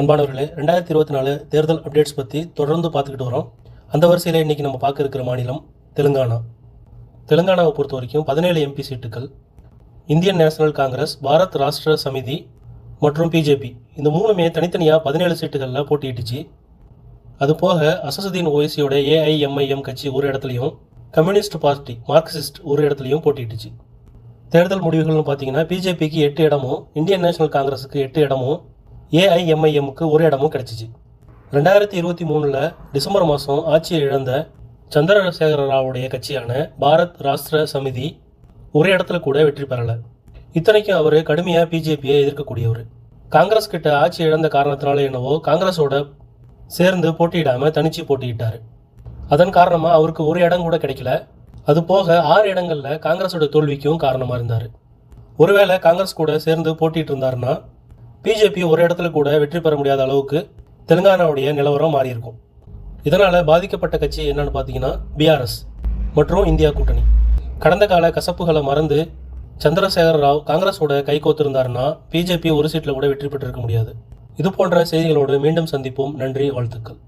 அன்பானவர்களே ரெண்டாயிரத்தி இருபத்தி நாலு தேர்தல் அப்டேட்ஸ் பற்றி தொடர்ந்து பார்த்துக்கிட்டு வரோம். அந்த வரிசையில் இன்றைக்கி நம்ம பார்க்க இருக்கிற மாநிலம் தெலுங்கானா. தெலுங்கானாவை பொறுத்த வரைக்கும் பதினேழு எம்பி சீட்டுகள் Indian National Congress Bharat Rashtra Samithi மற்றும் பிஜேபி இந்த மூணுமே தனித்தனியாக பதினேழு சீட்டுகளில் போட்டியிட்டுச்சு. அது போக அசசுதீன் ஓய்சியோட ஏஐஎம்ஐஎம் கட்சி ஒரு இடத்துலையும் கம்யூனிஸ்ட் பார்ட்டி மார்க்சிஸ்ட் ஒரு இடத்துலையும் போட்டியிட்டுச்சு. தேர்தல் முடிவுகள்னு பார்த்தீங்கன்னா பிஜேபிக்கு எட்டு இடமும் இந்தியன் நேஷனல் காங்கிரஸுக்கு எட்டு இடமும் ஏஐஎம்ஐஎம்முக்கு ஒரு இடமும் கிடைச்சிச்சு. ரெண்டாயிரத்தி இருபத்தி மூணில் டிசம்பர் மாதம் ஆட்சியை இழந்த சந்திரசேகர ராவுடைய கட்சியான பாரத் ராஷ்டிர சமிதி ஒரு இடத்துல கூட வெற்றி பெறலை. இத்தனைக்கும் அவர் கடுமையாக பிஜேபியை எதிர்க்கக்கூடியவர். காங்கிரஸ் கிட்ட ஆட்சி இழந்த காரணத்தினால என்னவோ காங்கிரஸோட சேர்ந்து போட்டியிடாமல் தனிச்சு போட்டியிட்டார். அதன் காரணமாக அவருக்கு ஒரு இடம் கூட கிடைக்கல. அது போக ஆறு இடங்களில் காங்கிரஸோட தோல்விக்கும் காரணமாக இருந்தார். ஒருவேளை காங்கிரஸ் கூட சேர்ந்து போட்டிட்டு இருந்தாருன்னா பிஜேபி ஒரு இடத்துல கூட வெற்றி பெற முடியாத அளவுக்கு தெலுங்கானாவுடைய நிலவரம் மாறியிருக்கும். இதனால் பாதிக்கப்பட்ட கட்சி என்னன்னு பார்த்தீங்கன்னா பிஆர்எஸ் மற்றும் இந்தியா கூட்டணி. கடந்த கால கசப்புகளை மறந்து சந்திரசேகர ராவ் காங்கிரஸோட கை கோத்திருந்தாருன்னா பிஜேபி ஒரு சீட்டில் கூட வெற்றி பெற்றிருக்க முடியாது. இது போன்ற செய்திகளோடு மீண்டும் சந்திப்போம். நன்றி வாழ்த்துக்கள்.